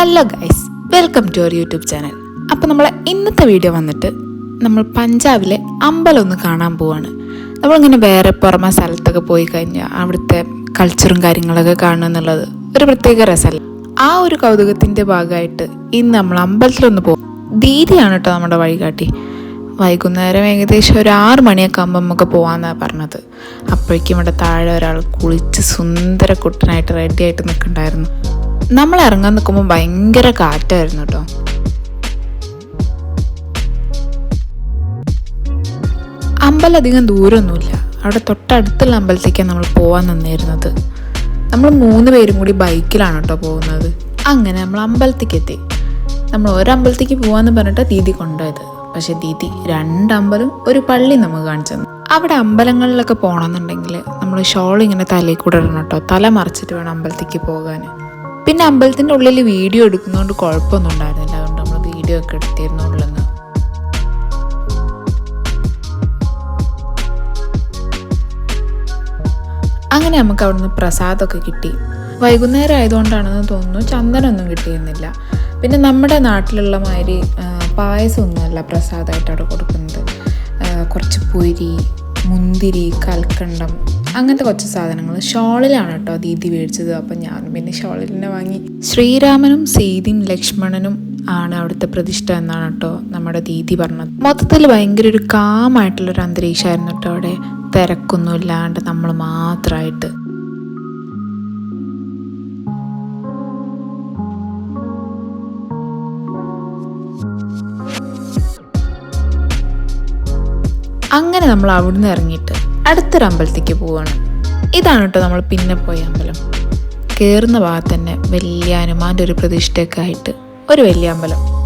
Hello guys welcome to our YouTube channel അപ്പോൾ നമ്മൾ ഇന്നത്തെ വീഡിയോ വന്നിട്ട് നമ്മൾ പഞ്ചാബിലെ അമ്പലം ഒന്ന് കാണാൻ പോവാണ്. നമ്മളിങ്ങനെ വേറെ പുറമെ സ്ഥലത്തൊക്കെ പോയി കഴിഞ്ഞാൽ അവിടുത്തെ കൾച്ചറും കാര്യങ്ങളൊക്കെ കാണുക എന്നുള്ളത് ഒരു പ്രത്യേക രസമല്ല? ആ ഒരു കൗതുകത്തിന്റെ ഭാഗമായിട്ട് ഇന്ന് നമ്മൾ അമ്പലത്തിലൊന്ന് പോകും ദീദിയാണ് കേട്ടോ നമ്മുടെ വഴികാട്ടി വൈകുന്നേരം ഏകദേശം ഒരു ആറ് മണിയൊക്കെ ആകുമ്പോൾ നമുക്ക് പോകാമെന്നാണ് പറഞ്ഞത്. അപ്പോഴേക്കും ഇവിടെ താഴെ ഒരാൾ കുളിച്ച് സുന്ദര കുട്ടനായിട്ട് റെഡി ആയിട്ട് നിൽക്കണ്ടായിരുന്നു. നമ്മൾ ഇറങ്ങാൻ നിൽക്കുമ്പോൾ ഭയങ്കര കാറ്റായിരുന്നു കേട്ടോ അമ്പലം അധികം ദൂരമൊന്നുമില്ല അവിടെ തൊട്ടടുത്തുള്ള അമ്പലത്തേക്കാണ് നമ്മൾ പോകാൻ നിന്നിരുന്നത്. നമ്മൾ മൂന്ന് പേരും കൂടി ബൈക്കിലാണ് കേട്ടോ പോകുന്നത്. അങ്ങനെ നമ്മൾ അമ്പലത്തേക്ക് എത്തി. നമ്മൾ ഒരമ്പലത്തേക്ക് പോകാന്ന് പറഞ്ഞിട്ട് ദീദി കൊണ്ടുപോയത്. പക്ഷെ ദീദി രണ്ടമ്പലം ഒരു പള്ളി നമുക്ക് കാണിച്ചു തന്നു. അവിടെ അമ്പലങ്ങളിലൊക്കെ പോകണമെന്നുണ്ടെങ്കിൽ നമ്മൾ ഷോൾ ഇങ്ങനെ തലയിൽ കൂടെ ഇടണം കേട്ടോ തല മറിച്ചിട്ട് വേണം അമ്പലത്തേക്ക് പോകാൻ. പിന്നെ അമ്പലത്തിന്റെ ഉള്ളിൽ വീഡിയോ എടുക്കുന്നതുകൊണ്ട് കുഴപ്പമൊന്നും ഉണ്ടായിരുന്നില്ല. അതുകൊണ്ട് നമ്മൾ വീഡിയോ ഒക്കെ എടുത്തിരുന്നു ഉള്ളെന്ന്. അങ്ങനെ നമുക്ക് അവിടുന്ന് പ്രസാദമൊക്കെ കിട്ടി. വൈകുന്നേരം ആയതുകൊണ്ടാണെന്ന് തോന്നുന്നു ചന്ദനമൊന്നും കിട്ടിയിരുന്നില്ല. പിന്നെ നമ്മുടെ നാട്ടിലുള്ള മാതിരി പായസമൊന്നുമല്ല പ്രസാദമായിട്ട് അവിടെ കൊടുക്കുന്നത്. കുറച്ച് പൊരി മുന്തിരി കൽക്കണ്ടം അങ്ങനത്തെ കുറച്ച് സാധനങ്ങൾ. ഷോളിലാണ് കേട്ടോ ദീദി മേടിച്ചത്. അപ്പം ഞാനും പിന്നെ ഷോളിൽ തന്നെ വാങ്ങി. ശ്രീരാമനും സീതയും ലക്ഷ്മണനും ആണ് അവിടുത്തെ പ്രതിഷ്ഠ എന്നാണ് കേട്ടോ നമ്മുടെ ദീദി പറഞ്ഞത്. മൊത്തത്തിൽ ഭയങ്കര ഒരു കാമായിട്ടുള്ളൊരു അന്തരീക്ഷമായിരുന്നു കേട്ടോ അവിടെ. തിരക്കൊന്നും ഇല്ലാണ്ട് നമ്മൾ മാത്രമായിട്ട്. അങ്ങനെ നമ്മൾ അവിടുന്ന് ഇറങ്ങിയിട്ട് അടുത്തൊരു അമ്പലത്തേക്ക് പോവാണ്. ഇതാണ് കേട്ടോ നമ്മൾ പിന്നെ പോയ അമ്പലം. കയറുന്ന ഭാഗത്ത് തന്നെ വലിയ ഹനുമാന്റെ ഒരു പ്രതിഷ്ഠയൊക്കെ ആയിട്ട് ഒരു വലിയ അമ്പലം.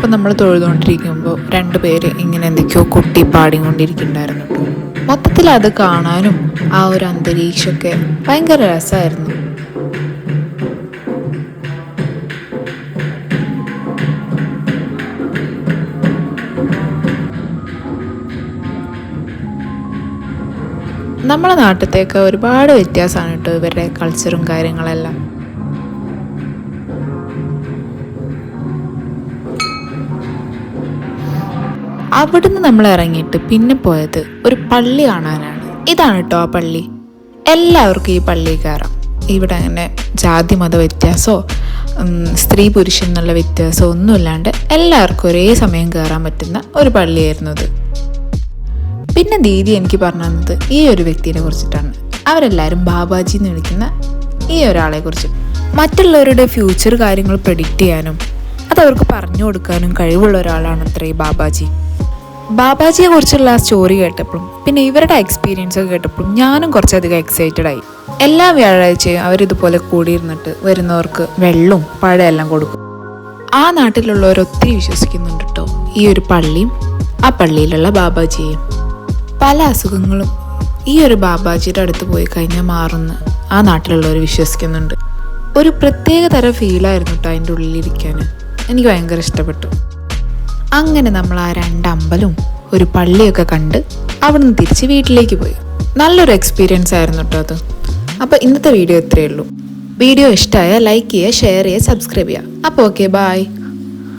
അപ്പം നമ്മൾ തൊഴുതുകൊണ്ടിരിക്കുമ്പോൾ രണ്ടുപേര് ഇങ്ങനെ എന്തൊക്കെയോ കുട്ടി പാടിക്കൊണ്ടിരിക്കുന്നുണ്ടായിരുന്നു മൊത്തത്തിൽ അത് കാണാനും ആ ഒരു അന്തരീക്ഷമൊക്കെ ഭയങ്കര രസമായിരുന്നു. നമ്മളെ നാട്ടിലത്തേക്ക് ഒരുപാട് വ്യത്യാസമാണ് കേട്ടോ ഇവരുടെ കൾച്ചറും കാര്യങ്ങളെല്ലാം. അവിടുന്ന് നമ്മൾ ഇറങ്ങിയിട്ട് പിന്നെ പോയത് ഒരു പള്ളി കാണാനാണ്. ഇതാണ് കേട്ടോ ആ പള്ളി. എല്ലാവർക്കും ഈ പള്ളിയിൽ കയറാം. ഇവിടെ അങ്ങനെ ജാതി മത വ്യത്യാസമോ സ്ത്രീ പുരുഷൻ എന്നുള്ള വ്യത്യാസമോ ഒന്നുമില്ലാണ്ട് എല്ലാവർക്കും ഒരേ സമയം കയറാൻ പറ്റുന്ന ഒരു പള്ളിയായിരുന്നു അത് പിന്നെ ദീദി എനിക്ക് പറഞ്ഞു തന്നത് ഈ ഒരു വ്യക്തിയെ കുറിച്ചിട്ടാണ്. അവരെല്ലാവരും ബാബാജി എന്ന് വിളിക്കുന്ന ഈ ഒരാളെ കുറിച്ച്. മറ്റുള്ളവരുടെ ഫ്യൂച്ചർ കാര്യങ്ങൾ പ്രഡിക്റ്റ് ചെയ്യാനും അതവർക്ക് പറഞ്ഞു കൊടുക്കാനും കഴിവുള്ള ഒരാളാണ് അത്ര ബാബാജി. ബാബാജിയെ കുറിച്ചുള്ള ആ സ്റ്റോറി കേട്ടപ്പോഴും പിന്നെ ഇവരുടെ എക്സ്പീരിയൻസ് ഒക്കെ കേട്ടപ്പോഴും ഞാനും കുറച്ചധികം എക്സൈറ്റഡ് ആയി. എല്ലാ വ്യാഴാഴ്ചയും അവരിതുപോലെ കൂടിയിരുന്നിട്ട് വരുന്നവർക്ക് വെള്ളവും പഴമെല്ലാം കൊടുക്കും. ആ നാട്ടിലുള്ളവർ ഒത്തിരി വിശ്വസിക്കുന്നുണ്ട് കേട്ടോ ഈ ഒരു പള്ളിയും ആ പള്ളിയിലുള്ള ബാബാജിയെയും. പല അസുഖങ്ങളും ഈ ഒരു ബാബാജിയുടെ അടുത്ത് പോയി കഴിഞ്ഞാൽ മാറുന്ന ആ നാട്ടിലുള്ളവർ വിശ്വസിക്കുന്നുണ്ട്. ഒരു പ്രത്യേക തരം ഫീലായിരുന്നു കേട്ടോ അതിന്റെ ഉള്ളിലിരിക്കാൻ. എനിക്ക് ഭയങ്കര ഇഷ്ടപ്പെട്ടു. അങ്ങനെ നമ്മൾ ആ രണ്ട് ഒരു പള്ളിയൊക്കെ കണ്ട് അവിടുന്ന് തിരിച്ച് വീട്ടിലേക്ക് പോയി. നല്ലൊരു എക്സ്പീരിയൻസ് ആയിരുന്നു കേട്ടോ അത്. അപ്പോൾ ഇന്നത്തെ വീഡിയോ ഇത്രയേ ഉള്ളൂ. വീഡിയോ ഇഷ്ടമായ ലൈക്ക് ചെയ്യുക ഷെയർ ചെയ്യുക സബ്സ്ക്രൈബ് ചെയ്യുക. അപ്പോൾ ഓക്കെ ബായ്